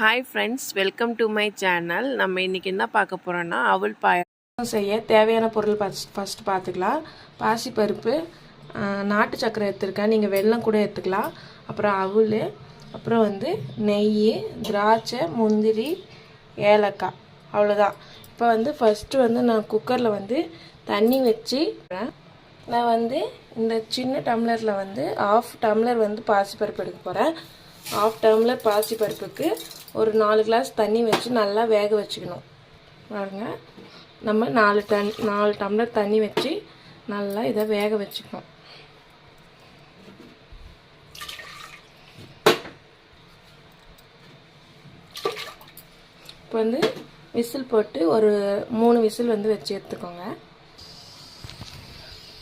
Hi friends welcome to my channel நம்ம இன்றைக்கி என்ன பார்க்க போகிறோன்னா அவள் பாயம் செய்ய தேவையான பொருள் ஃபஸ்ட் ஃபஸ்ட்டு பார்த்துக்கலாம். பாசிப்பருப்பு நாட்டு சக்கரை எடுத்துருக்கேன். நீங்கள் வெல்லம் கூட எடுத்துக்கலாம். அப்புறம் அவள் அப்புறம் வந்து நெய் திராட்சை முந்திரி ஏலக்காய். அவ்வளோதான் இப்போ வந்து ஃபஸ்ட்டு வந்து நான் குக்கரில் வந்து தண்ணி வச்சு நான் வந்து இந்த சின்ன டம்ளரில் வந்து ஆஃப் டம்ளர் வந்து பாசிப்பருப்பு எடுக்க போகிறேன் ஆஃப் டம்ளர் பாசிப்பருப்புக்கு ஒரு நாலு கிளாஸ் தண்ணி வச்சு நல்லா வேக வச்சுக்கணும். பாருங்க. நம்ம நாலு டன் நாலு டம்ளர் தண்ணி வச்சு நல்லா இதை வேக வச்சுக்கணும். இப்போ வந்து விசில் போட்டு ஒரு மூணு விசில் வந்து வச்சு எடுத்துக்கோங்க.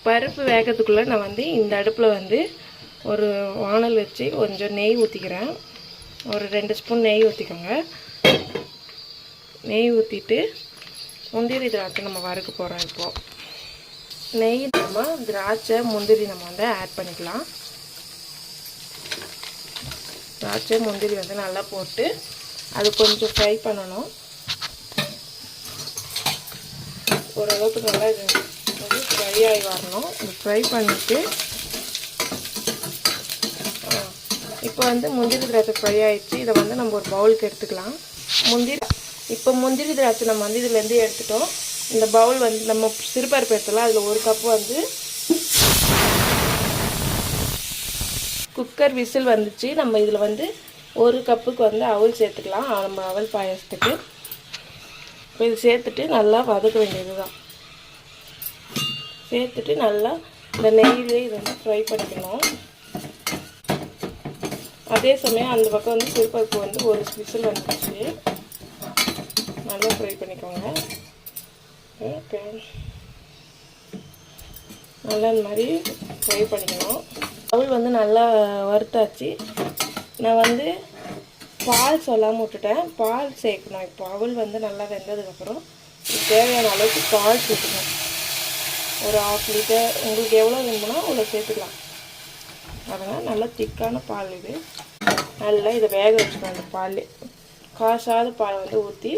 பருப்பு வேகிறதுக்குள்ளே நான் வந்து இந்த அடுப்பில் வந்து ஒரு வானல் வச்சு கொஞ்சம் நெய் ஊற்றிக்கிறேன் ஒரு ரெண்டு ஸ்பூன் நெய் ஊற்றிக்கோங்க நெய் ஊற்றிட்டு முந்திரி திராட்சை நம்ம வறுக்க போகிறோம் இப்போது நெய் நம்ம திராட்சை முந்திரி நம்ம வந்து ஆட் பண்ணிக்கலாம். திராட்சை முந்திரி வந்து நல்லா போட்டு அது கொஞ்சம் ஃப்ரை பண்ணணும். ஓரளவுக்கு நல்லா இது வந்து ஃப்ரை ஆகி வரணும். இது ஃப்ரை பண்ணிவிட்டு இப்போ வந்து முந்திரி திராட்சை ஃப்ரை ஆகிடுச்சு இதை வந்து நம்ம ஒரு பவுலுக்கு எடுத்துக்கலாம். முந்திரி இப்போ முந்திரி திராட்சை நம்ம வந்து இதுலேருந்து எடுத்துட்டோம். இந்த பவுல் வந்து நம்ம சிறுபருப்பு எடுத்துலாம் அதில் ஒரு கப்பு வந்து குக்கர் விசில் வந்துச்சு. நம்ம இதில் வந்து ஒரு கப்புக்கு வந்து அவல் சேர்த்துக்கலாம். நம்ம அவல் பாயசத்துக்கு. இப்போ இது சேர்த்துட்டு நல்லா வதக்க வேண்டியது தான் சேர்த்துட்டு நல்லா இந்த நெய்யிலே இதை வந்து ஃப்ரை பண்ணிக்கணும். அதே சமயம் அந்த பக்கம் வந்து சிறுபருப்பு வந்து ஒரு விசில் வந்துடுச்சு நல்லா ஃப்ரை பண்ணிக்கோங்க. ஓகே. நல்லா இந்த மாதிரி ஃப்ரை பண்ணிக்கணும். அவள் வந்து நல்லா வறுத்தாச்சு. நான் வந்து பால் சொல்லாமல் விட்டுட்டேன். பால் சேர்க்கணும். இப்போ அவள் வந்து நல்லா வெந்ததுக்கப்புறம் தேவையான அளவுக்கு பால் சேர்க்கணும் ஒரு ஆஃப் லிட்டர் உங்களுக்கு எவ்வளோ வேணுமோ அவ்வளோ சேர்த்துக்கலாம். அதனால் நல்லா திக்கான பால் இது. நல்லா இதை வேக வச்சுக்கணும் அந்த பால். காசாத பால் வந்து ஊற்றி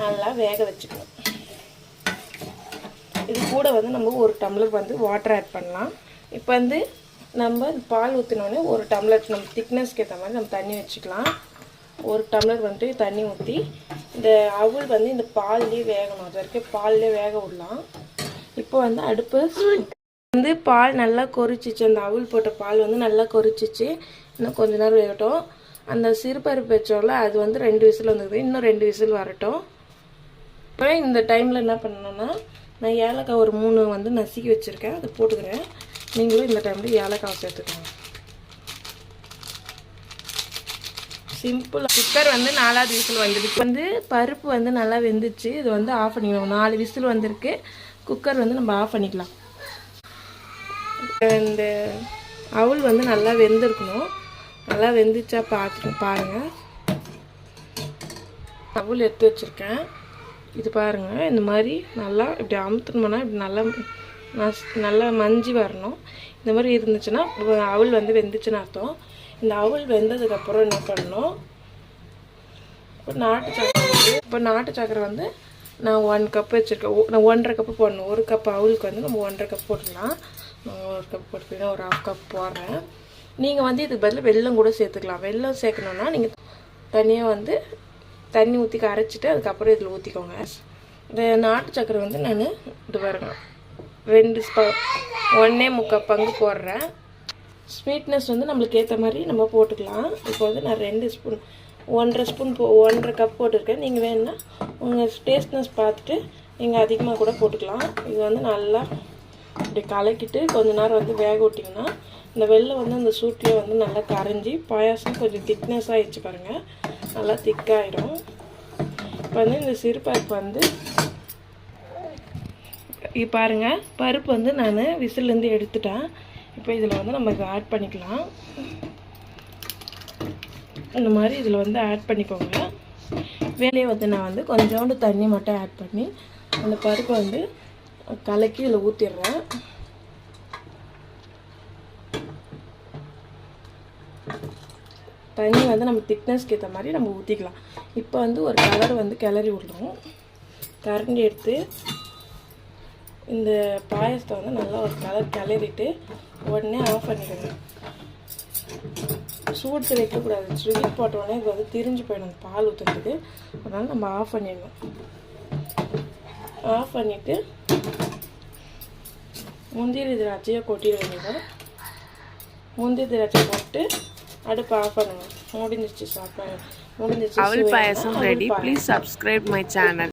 நல்லா வேக வச்சுக்கணும். இது கூட வந்து நம்ம ஒரு டம்ளர் வந்து வாட்டர் ஆட் பண்ணலாம். இப்போ வந்து நம்ம பால் ஊற்றினோடனே ஒரு டம்ளர் நம்ம திக்னஸ்க்கு ஏற்ற மாதிரி நம்ம தண்ணி வச்சுக்கலாம். ஒரு டம்ளர் வந்து தண்ணி ஊற்றி இந்த அவுள் வந்து இந்த பால்லேயே வேகணும். அது வரைக்கும் பால்லேயே வேக விடலாம். இப்போ வந்து அடுப்பு வந்து பால் நல்லா கொறிச்சிச்சு. அந்த அவுள் போட்ட பால் வந்து நல்லா கொறிச்சிச்சு. இன்னும் கொஞ்ச நேரம் வேகட்டும். அந்த சிறுபருப்பு வச்சோம்ல அது வந்து ரெண்டு விசில் வந்துருது இன்னும் ரெண்டு விசில் வரட்டும். இப்போ இந்த டைமில் என்ன பண்ணணும்னா நான் ஏலக்காய் ஒரு மூணு வந்து நசுக்கி வச்சுருக்கேன். அதை போட்டுக்கிறேன். நீங்களும் இந்த டைமில் ஏலக்காய் சேர்த்துக்கோங்க. சிம்பிள் குக்கர் வந்து நாலாவது விசில் வந்துடுச்சு வந்து பருப்பு வந்து நல்லா வெந்துச்சு. இது வந்து ஆஃப் பண்ணிக்கலாம். நாலு விசில் வந்திருக்கு. குக்கர் வந்து நம்ம ஆஃப் பண்ணிக்கலாம். இந்த அவல் வந்து நல்லா வெந்திருக்கணும். நல்லா வெந்துச்சா பார்த்துட்டு பாருங்கள் அவல் எடுத்து வச்சுருக்கேன். இது பாருங்கள் இந்த மாதிரி நல்லா இப்படி அமுத்தணும்னா இப்படி நல்லா நல்லா மஞ்சி வரணும். இந்த மாதிரி இருந்துச்சுன்னா அவல் வந்து வெந்துச்சுன்னு அர்த்தம். இந்த அவல் வெந்ததுக்கப்புறம் என்ன பண்ணணும்? இப்போ நாட்டு சக்கரை வந்து இப்போ நாட்டு சக்கரை வந்து நான் ஒன் கப் வச்சுருக்கேன். நான் ஒன்றரை கப்பு போடணும். ஒரு கப் அவுளுக்கு வந்து நம்ம ஒன்றரை கப் போட்டுடலாம். ஒரு கப் போட்டுக்கிட்டு ஒரு ஹாஃப் கப் போடுறேன். நீங்கள் வந்து இதுக்கு பதில் வெல்லம் கூட சேர்த்துக்கலாம். வெள்ளம் சேர்க்கணுன்னா நீங்கள் தனியாக வந்து தண்ணி ஊற்றி கரைச்சிட்டு அதுக்கப்புறம் இதில் ஊற்றிக்கோங்க இந்த நாட்டு சக்கரை வந்து நான் இது பாருங்க ரெண்டு ஸ்ப ஒன்றே முக்கால் பங்கு போடுறேன். ஸ்வீட்னஸ் வந்து நம்மளுக்கு ஏற்ற மாதிரி நம்ம போட்டுக்கலாம். இப்போ வந்து நான் ரெண்டு ஸ்பூன் ஒன்றரை ஸ்பூன் போ ஒன்றரை கப் போட்டிருக்கேன். நீங்கள் வேணுன்னா உங்கள் டேஸ்ட்னஸ் பார்த்துட்டு நீங்கள் அதிகமாக கூட போட்டுக்கலாம். இது வந்து நல்லா இப்படி கலக்கிட்டு கொஞ்ச நேரம் வந்து வேக விட்டிங்கன்னா இந்த வெளில வந்து அந்த சூட்லேயே வந்து நல்லா கரைஞ்சி பாயாசம் கொஞ்சம் திக்னஸ் ஆகிடுச்சு பாருங்கள் நல்லா திக்காயிடும் இப்போ வந்து இந்த சிறுபருப்பு வந்து இது பாருங்கள் பருப்பு வந்து நான் விசிலேருந்து எடுத்துட்டேன். இப்போ இதில் வந்து நம்ம இதை ஆட் பண்ணிக்கலாம். இந்த மாதிரி இதில் வந்து ஆட் பண்ணிக்கோங்க. வேலையை வந்து நான் வந்து கொஞ்சோண்டு தண்ணி மட்டும் ஆட் பண்ணி அந்த பருப்பை வந்து கலக்கி இதில் ஊற்றிடுறேன் தண்ணி வந்து நம்ம திக்னஸ்க்கு ஏற்ற மாதிரி நம்ம ஊற்றிக்கலாம் இப்போ வந்து ஒரு கலர் வந்து கிளறி விடணும். கரண்டி எடுத்து இந்த பாயசத்தை வந்து நல்லா ஒரு கலர் கிளறிட்டு உடனே ஆஃப் பண்ணிடுங்க. சூடு வைக்கக்கூடாது ஸ்விட்ச் போட்ட உடனே இது வந்து திரிஞ்சு போயிடும் பால் ஊற்றுறதுக்கு அதனால் நம்ம ஆஃப் பண்ணிடணும். ஆஃப் பண்ணிவிட்டு முந்திரி திராட்சையை கொட்டிட வேண்டியதான் முந்திரி திராட்சை போட்டு அடுப்பு ஆஃப் பண்ணுங்க முடிஞ்சிச்சு சாப்பாடு முடிஞ்சிச்சு அவல் சுவையான பாயசம் அவல்